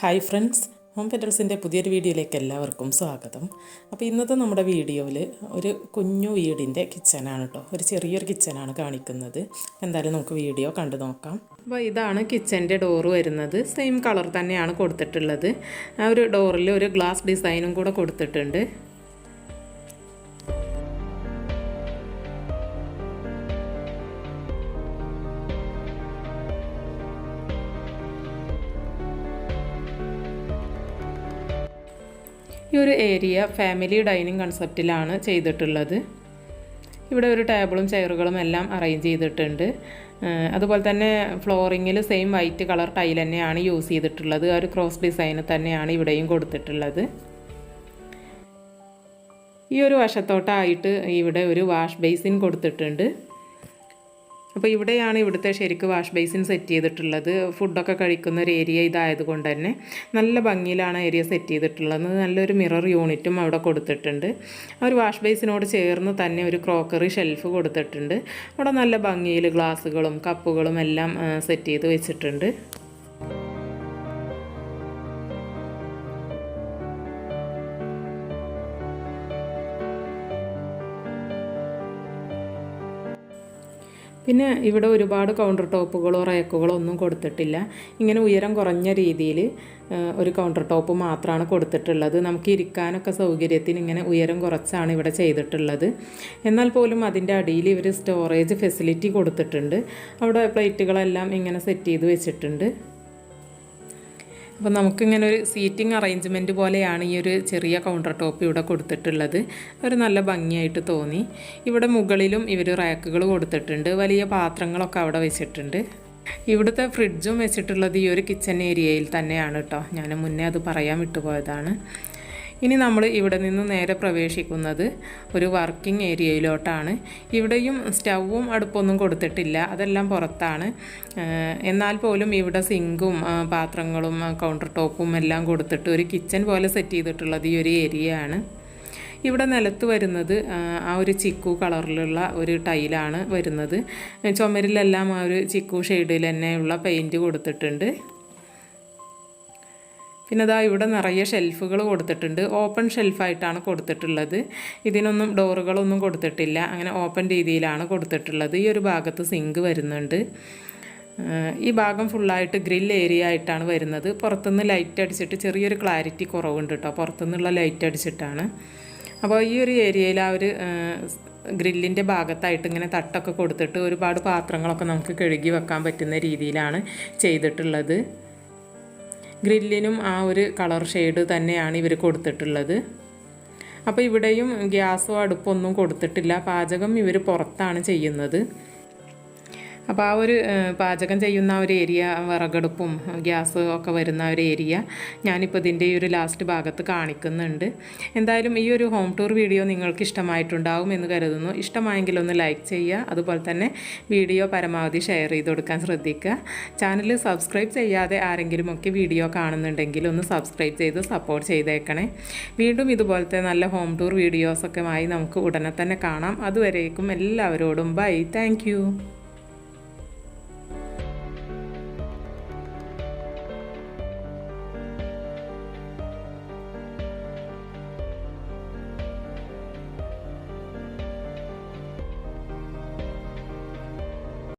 Hi friends home പെറ്റൽസിന്റെ പുതിയൊരു വീഡിയോയിലേക്ക് എല്ലാവർക്കും സ്വാഗതം. അപ്പോൾ ഇന്നത്തെ നമ്മുടെ വീഡിയോയിൽ ഒരു കുഞ്ഞു വീടിന്റെ കിച്ചനാണ് കേട്ടോ. ഒരു ചെറിയൊരു കിച്ചനാണ് കാണിക്കുന്നത്. എന്തായാലും നമുക്ക് വീഡിയോ കണ്ടു നോക്കാം. അപ്പോൾ ഇതാണ് കിച്ചന്റെ ഡോറ് വരുന്നത്. സെയിം കളർ തന്നെയാണ് കൊടുത്തിട്ടുള്ളത്. ആ ഒരു ഡോറിൽ ഒരു ഗ്ലാസ് ഡിസൈനും കൂടെ കൊടുത്തിട്ടുണ്ട്. ഈ ഒരു ഏരിയ ഫാമിലി ഡൈനിങ് കൺസെപ്റ്റിലാണ് ചെയ്തിട്ടുള്ളത്. ഇവിടെ ഒരു ടേബിളും ചെയറുകളും എല്ലാം അറേഞ്ച് ചെയ്തിട്ടുണ്ട്. അതുപോലെ തന്നെ ഫ്ലോറിങ്ങിൽ സെയിം വൈറ്റ് കളർ ടൈൽ തന്നെയാണ് യൂസ് ചെയ്തിട്ടുള്ളത്. ഒരു ക്രോസ് ഡിസൈൻ തന്നെയാണ് ഇവിടെയും കൊടുത്തിട്ടുള്ളത്. ഈ ഒരു വശത്തോട്ടായിട്ട് ഇവിടെ ഒരു വാഷ് ബേസിൻ കൊടുത്തിട്ടുണ്ട്. അപ്പോൾ ഇവിടെയാണ് ഇവിടുത്തെ ശരിക്ക് വാഷ് ബേസിൻ സെറ്റ് ചെയ്തിട്ടുള്ളത്. ഫുഡൊക്കെ കഴിക്കുന്ന ഒരു ഏരിയ ഇതായതുകൊണ്ട് തന്നെ നല്ല ഭംഗിയിലാണ് ഏരിയ സെറ്റ് ചെയ്തിട്ടുള്ളത്. നല്ലൊരു മിറർ യൂണിറ്റും അവിടെ കൊടുത്തിട്ടുണ്ട്. ആ ഒരു വാഷ് ബേസിനോട് ചേർന്ന് തന്നെ ഒരു ക്രോക്കറി ഷെൽഫ് കൊടുത്തിട്ടുണ്ട്. അവിടെ നല്ല ഭംഗിയിൽ ഗ്ലാസ്സുകളും കപ്പുകളും എല്ലാം സെറ്റ് ചെയ്ത് വെച്ചിട്ടുണ്ട്. പിന്നെ ഇവിടെ ഒരുപാട് കൗണ്ടർ ടോപ്പുകളോ റേക്കുകളോ ഒന്നും കൊടുത്തിട്ടില്ല. ഇങ്ങനെ ഉയരം കുറഞ്ഞ രീതിയിൽ ഒരു കൗണ്ടർ ടോപ്പ് മാത്രമാണ് കൊടുത്തിട്ടുള്ളത്. നമുക്ക് ഇരിക്കാനൊക്കെ സൗകര്യത്തിന് ഇങ്ങനെ ഉയരം കുറച്ചാണ് ഇവിടെ ചെയ്തിട്ടുള്ളത്. എന്നാൽ പോലും അതിന്റെ അടിയിൽ ഇവർ സ്റ്റോറേജ് ഫെസിലിറ്റി കൊടുത്തിട്ടുണ്ട്. അവിടെ പ്ലേറ്റുകളെല്ലാം ഇങ്ങനെ സെറ്റ് ചെയ്ത് വെച്ചിട്ടുണ്ട്. അപ്പോൾ നമുക്കിങ്ങനെ ഒരു സീറ്റിംഗ് അറേഞ്ച്മെന്റ് പോലെയാണ് ഈ ഒരു ചെറിയ കൗണ്ടർ ടോപ്പ് ഇവിടെ കൊടുത്തിട്ടുള്ളത്. ഒരു നല്ല ഭംഗിയായിട്ട് തോന്നി. ഇവിടെ മുകളിലും ഇവർ റാക്കുകൾ കൊടുത്തിട്ടുണ്ട്. വലിയ പാത്രങ്ങളൊക്കെ അവിടെ വെച്ചിട്ടുണ്ട്. ഇവിടുത്തെ ഫ്രിഡ്ജും വെച്ചിട്ടുള്ളത് ഈ ഒരു കിച്ചൺ ഏരിയയിൽ തന്നെയാണ് കേട്ടോ ഞാൻ മുന്നേ അത് പറയാൻ വിട്ടുപോയതാണ്. ഇനി നമ്മൾ ഇവിടെ നിന്ന് നേരെ പ്രവേശിക്കുന്നത് ഒരു വർക്കിംഗ് ഏരിയയിലോട്ടാണ്. ഇവിടെയും സ്റ്റൗവും അടുപ്പൊന്നും കൊടുത്തിട്ടില്ല. അതെല്ലാം പുറത്താണ്. എന്നാൽ പോലും ഇവിടെ സിങ്കും പാത്രങ്ങളും കൗണ്ടർ ടോപ്പും എല്ലാം കൊടുത്തിട്ട് ഒരു കിച്ചൺ പോലെ സെറ്റ് ചെയ്തിട്ടുള്ളത് ഈ ഒരു ഏരിയ ആണ് ഇവിടെ നിലത്ത് വരുന്നത് ആ ഒരു ചിക്കു കളറിലുള്ള ഒരു ടൈലാണ് വരുന്നത്. ചുമരിലെല്ലാം ആ ഒരു ചിക്കു ഷെയ്ഡിൽ തന്നെയുള്ള പെയിന്റ് കൊടുത്തിട്ടുണ്ട്. പിന്നെ അതാ ഇവിടെ നിറയെ ഷെൽഫുകൾ കൊടുത്തിട്ടുണ്ട്. ഓപ്പൺ ഷെൽഫായിട്ടാണ് കൊടുത്തിട്ടുള്ളത്. ഇതിനൊന്നും ഡോറുകളൊന്നും കൊടുത്തിട്ടില്ല. അങ്ങനെ ഓപ്പൺ രീതിയിലാണ് കൊടുത്തിട്ടുള്ളത്. ഈ ഒരു ഭാഗത്ത് സിങ്ക് വരുന്നുണ്ട്. ഈ ഭാഗം ഫുള്ളായിട്ട് ഗ്രിൽ ഏരിയ ആയിട്ടാണ് വരുന്നത്. പുറത്തുനിന്ന് ലൈറ്റ് അടിച്ചിട്ട് ചെറിയൊരു ക്ലാരിറ്റി കുറവുണ്ട് കേട്ടോ പുറത്തുനിന്നുള്ള ലൈറ്റ് അടിച്ചിട്ടാണ്. അപ്പോൾ ഈ ഒരു ഏരിയയിൽ ആ ഒരു ഗ്രില്ലിന്റെ ഭാഗത്തായിട്ട് ഇങ്ങനെ തട്ടൊക്കെ കൊടുത്തിട്ട് ഒരുപാട് പാത്രങ്ങളൊക്കെ നമുക്ക് കഴുകി വെക്കാൻ പറ്റുന്ന രീതിയിലാണ് ചെയ്തിട്ടുള്ളത്. ഗ്രില്ലിനും ആ ഒരു കളർ ഷെയ്ഡ് തന്നെയാണ് ഇവർ കൊടുത്തിട്ടുള്ളത്. അപ്പോൾ ഇവിടെയും ഗ്യാസോ അടുപ്പൊന്നും കൊടുത്തിട്ടില്ല. പാചകം ഇവർ പുറത്താണ് ചെയ്യുന്നത്. അപ്പോൾ ആ ഒരു പാചകം ചെയ്യുന്ന ഒരു ഏരിയ വിറകടുപ്പും ഗ്യാസ് ഒക്കെ വരുന്ന ഒരു ഏരിയ ഞാനിപ്പോൾ ഇതിന്റെ ഈ ഒരു ലാസ്റ്റ് ഭാഗത്ത് കാണിക്കുന്നുണ്ട്. എന്തായാലും ഈ ഒരു ഹോം ടൂർ വീഡിയോ നിങ്ങൾക്ക് ഇഷ്ടമായിട്ടുണ്ടാവും എന്ന് കരുതുന്നു. ഇഷ്ടമായെങ്കിൽ ഒന്ന് ലൈക്ക് ചെയ്യുക അതുപോലെ തന്നെ വീഡിയോ പരമാവധി ഷെയർ ചെയ്ത് കൊടുക്കാൻ ശ്രദ്ധിക്കുക. ചാനൽ സബ്സ്ക്രൈബ് ചെയ്യാതെ ആരെങ്കിലും ഒക്കെ വീഡിയോ കാണുന്നുണ്ടെങ്കിൽ ഒന്ന് സബ്സ്ക്രൈബ് ചെയ്ത് സപ്പോർട്ട് ചെയ്തേക്കണേ. വീണ്ടും ഇതുപോലത്തെ നല്ല ഹോം ടൂർ വീഡിയോസൊക്കെ ആയി നമുക്ക് ഉടനെ തന്നെ കാണാം. അതുവരേക്കും എല്ലാവരോടും ബൈ താങ്ക്